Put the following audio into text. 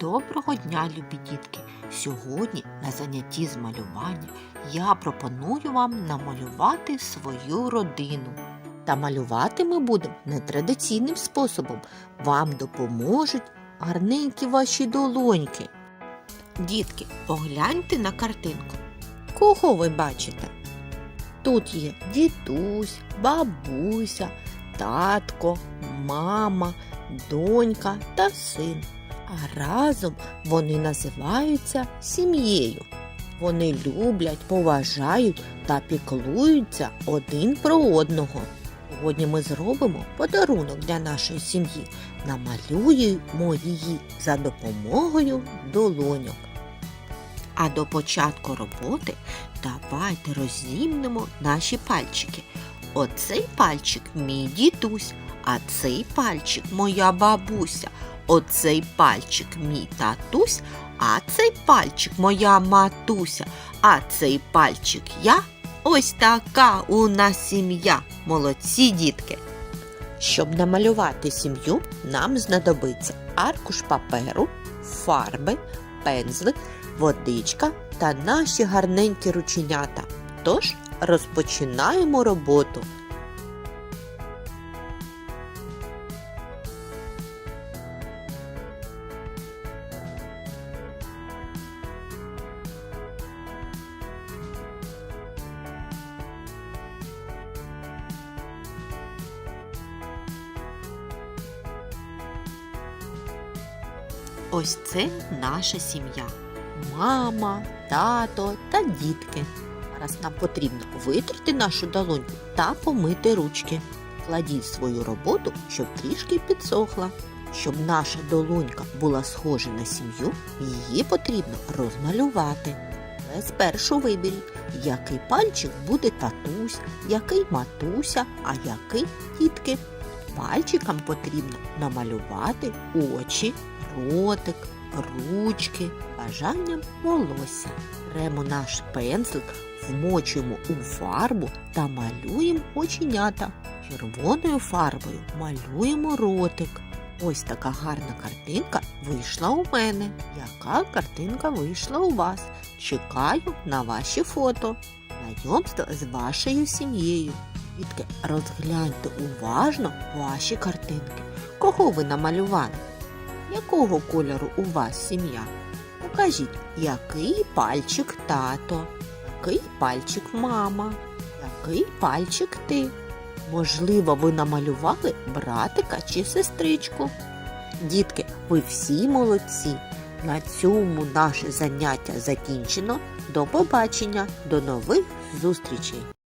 Доброго дня, любі дітки! Сьогодні на занятті з малювання я пропоную вам намалювати свою родину. Та малювати ми будемо нетрадиційним способом. Вам допоможуть гарненькі ваші долоньки. Дітки, погляньте на картинку. Кого ви бачите? Тут є дідусь, бабуся, татко, мама, донька та син. А разом вони називаються сім'єю. Вони люблять, поважають та піклуються один про одного. Сьогодні ми зробимо подарунок для нашої сім'ї, намалюємо її за допомогою долоньок. А до початку роботи давайте розімнемо наші пальчики. Оцей пальчик мій дідусь, а цей пальчик моя бабуся. Оцей пальчик мій татусь, а цей пальчик моя матуся, а цей пальчик я. Ось така у нас сім'я. Молодці дітки. Щоб намалювати сім'ю, нам знадобиться аркуш паперу, фарби, пензлик, водичка та наші гарненькі рученята. Тож розпочинаємо роботу. Ось це наша сім'я. Мама, тато та дітки. Зараз нам потрібно витерти нашу долоньку та помити ручки. Кладіть свою роботу, щоб трішки підсохла. Щоб наша долонька була схожа на сім'ю, її потрібно розмалювати. Але спершу виберіть, який пальчик буде татусь, який матуся, а який дітки. Пальчикам потрібно намалювати очі, ротик, ручки, бажанням волосся. Беремо наш пензлик, вмочуємо у фарбу та малюємо оченята. Червоною фарбою малюємо ротик. Ось така гарна картинка вийшла у мене. Яка картинка вийшла у вас? Чекаю на ваші фото. Знайомство з вашою сім'єю. Дітки, розгляньте уважно ваші картинки. Кого ви намалювали? Якого кольору у вас сім'я? Покажіть, який пальчик тато, який пальчик мама, який пальчик ти. Можливо, ви намалювали братика чи сестричку. Дітки, ви всі молодці. На цьому наше заняття закінчено. До побачення, до нових зустрічей!